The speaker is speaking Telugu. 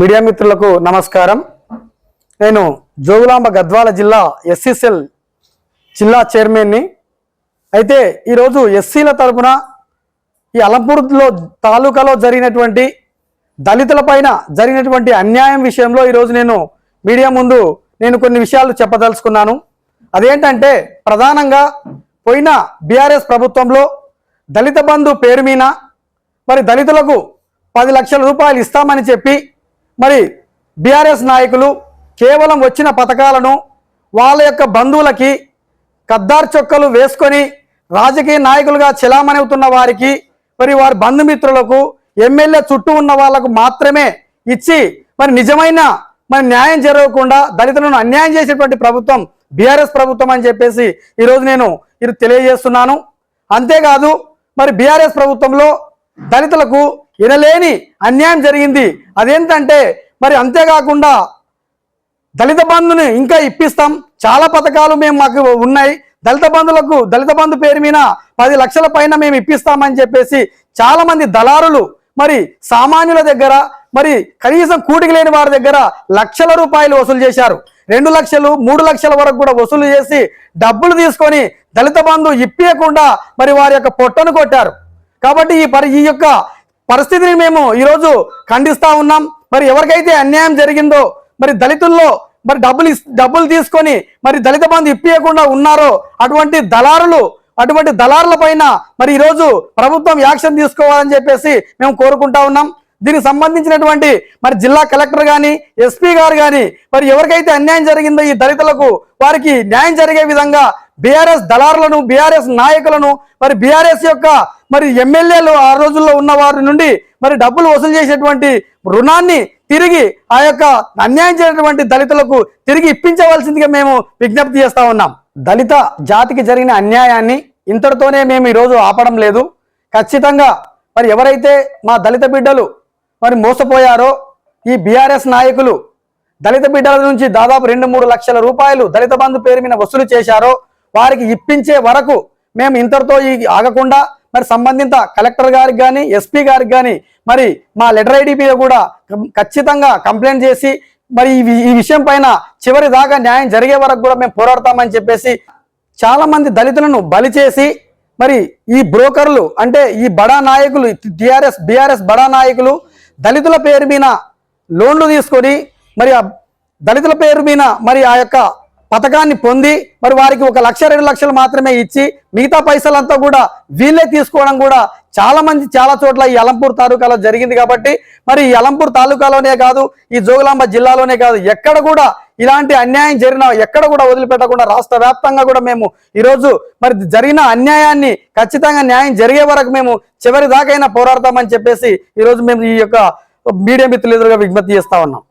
మీడియా మిత్రులకు నమస్కారం. నేను జోగులాంబ గద్వాల జిల్లా ఎస్సీసెల్ జిల్లా చైర్మన్ని. అయితే ఈరోజు ఎస్సీల తరపున ఈ అలంపూర్లో తాలూకాలో జరిగినటువంటి దళితుల పైన జరిగినటువంటి అన్యాయం విషయంలో ఈరోజు నేను మీడియా ముందు నేను కొన్ని విషయాలు చెప్పదలుచుకున్నాను. అదేంటంటే ప్రధానంగా పోయిన బీఆర్ఎస్ ప్రభుత్వంలో దళిత బంధు పేరు మీద మరి దళితులకు పది లక్షల రూపాయలు ఇస్తామని చెప్పి మరి బీఆర్ఎస్ నాయకులు కేవలం వచ్చిన పథకాలను వాళ్ళ యొక్క బంధువులకి కద్దార్ చొక్కలు వేసుకొని రాజకీయ నాయకులుగా చెలామణి అవుతున్న వారికి మరి వారి బంధుమిత్రులకు ఎమ్మెల్యే చుట్టూ ఉన్న వాళ్ళకు మాత్రమే ఇచ్చి మరి నిజమైన మరి న్యాయం జరగకుండా దళితులను అన్యాయం చేసేటువంటి ప్రభుత్వం బీఆర్ఎస్ ప్రభుత్వం అని చెప్పేసి ఈరోజు నేను ఇది తెలియజేస్తున్నాను. అంతేకాదు మరి బీఆర్ఎస్ ప్రభుత్వంలో దళితులకు వినలేని అన్యాయం జరిగింది. అదేంటంటే మరి అంతేకాకుండా దళిత బంధుని ఇంకా ఇప్పిస్తాం. చాలా పథకాలు మేము మాకు ఉన్నాయి. దళిత బంధులకు దళిత బంధు పేరు మీద పది లక్షల పైన మేము ఇప్పిస్తామని చెప్పేసి చాలా మంది దళారులు మరి సామాన్యుల దగ్గర మరి కనీసం కూటికి లేని వారి దగ్గర లక్షల రూపాయలు వసూలు చేశారు. రెండు లక్షలు మూడు లక్షల వరకు కూడా వసూలు చేసి డబ్బులు తీసుకొని దళిత బంధు ఇప్పియకుండా మరి వారి యొక్క పొట్టను కొట్టారు. కాబట్టి ఈ పరి ఈ యొక్క పరిస్థితిని మేము ఈరోజు ఖండిస్తూ ఉన్నాం. మరి ఎవరికైతే అన్యాయం జరిగిందో మరి దళితుల్లో మరి డబ్బులు డబ్బులు తీసుకొని మరి దళిత బంధు ఇప్పియకుండా ఉన్నారో అటువంటి దళారులు అటువంటి దళారుల పైన మరి ఈరోజు ప్రభుత్వం యాక్షన్ తీసుకోవాలని చెప్పేసి మేము కోరుకుంటా ఉన్నాం. దీనికి సంబంధించినటువంటి మరి జిల్లా కలెక్టర్ కానీ ఎస్పీ గారు కానీ మరి ఎవరికైతే అన్యాయం జరిగిందో ఈ దళితులకు వారికి న్యాయం జరిగే విధంగా బీఆర్ఎస్ దళారులను బీఆర్ఎస్ నాయకులను మరి బీఆర్ఎస్ యొక్క మరి ఎమ్మెల్యేలు ఆ రోజుల్లో ఉన్న వారి నుండి మరి డబ్బులు వసూలు చేసేటువంటి రుణాన్ని తిరిగి ఆ యొక్క అన్యాయం చేసినటువంటి దళితులకు తిరిగి ఇప్పించవలసిందిగా మేము విజ్ఞప్తి చేస్తా ఉన్నాం. దళిత జాతికి జరిగిన అన్యాయాన్ని ఇంతటితోనే మేము ఈరోజు ఆపడం లేదు. ఖచ్చితంగా మరి ఎవరైతే మా దళిత బిడ్డలు మరి మోసపోయారో ఈ బీఆర్ఎస్ నాయకులు దళిత బిడ్డల నుంచి దాదాపు రెండు మూడు లక్షల రూపాయలు దళిత బంధు పేరు మీద వసూలు చేశారో వారికి ఇప్పించే వరకు మేము ఇంతటితో ఈ ఆగకుండా మరి సంబంధిత కలెక్టర్ గారికి కానీ ఎస్పీ గారికి కానీ మరి మా లెటర్ ఐడి మీద కూడా ఖచ్చితంగా కంప్లైంట్ చేసి మరి ఈ ఈ విషయం పైన చివరి దాకా న్యాయం జరిగే వరకు కూడా మేము పోరాడతామని చెప్పేసి చాలా మంది దళితులను బలి చేసి మరి ఈ బ్రోకర్లు అంటే ఈ బడా నాయకులు టిఆర్ఎస్ బీఆర్ఎస్ బడా నాయకులు దళితుల పేరు మీద లోన్లు తీసుకొని మరి ఆ దళితుల పేరు మీద మరి ఆ యొక్క పథకాన్ని పొంది మరి వారికి ఒక లక్ష రెండు లక్షలు మాత్రమే ఇచ్చి మిగతా పైసలంతా కూడా వీళ్ళే తీసుకోవడం కూడా చాలా మంది చాలా చోట్ల ఈ అలంపూర్ తాలూకాలో జరిగింది కాబట్టి మరి ఈ అలంపూర్ తాలూకాలోనే కాదు ఈ జోగులాంబ జిల్లాలోనే కాదు ఎక్కడ కూడా ఇలాంటి అన్యాయం జరిగిన ఎక్కడ కూడా వదిలిపెట్టకుండా రాష్ట్ర వ్యాప్తంగా కూడా మేము ఈరోజు మరి జరిగిన అన్యాయాన్ని ఖచ్చితంగా న్యాయం జరిగే వరకు మేము చివరి దాకైనా పోరాడతామని చెప్పేసి ఈరోజు మేము ఈ యొక్క మీడియా మిత్రులు ఎదురుగా విజ్ఞప్తి చేస్తా ఉన్నాం.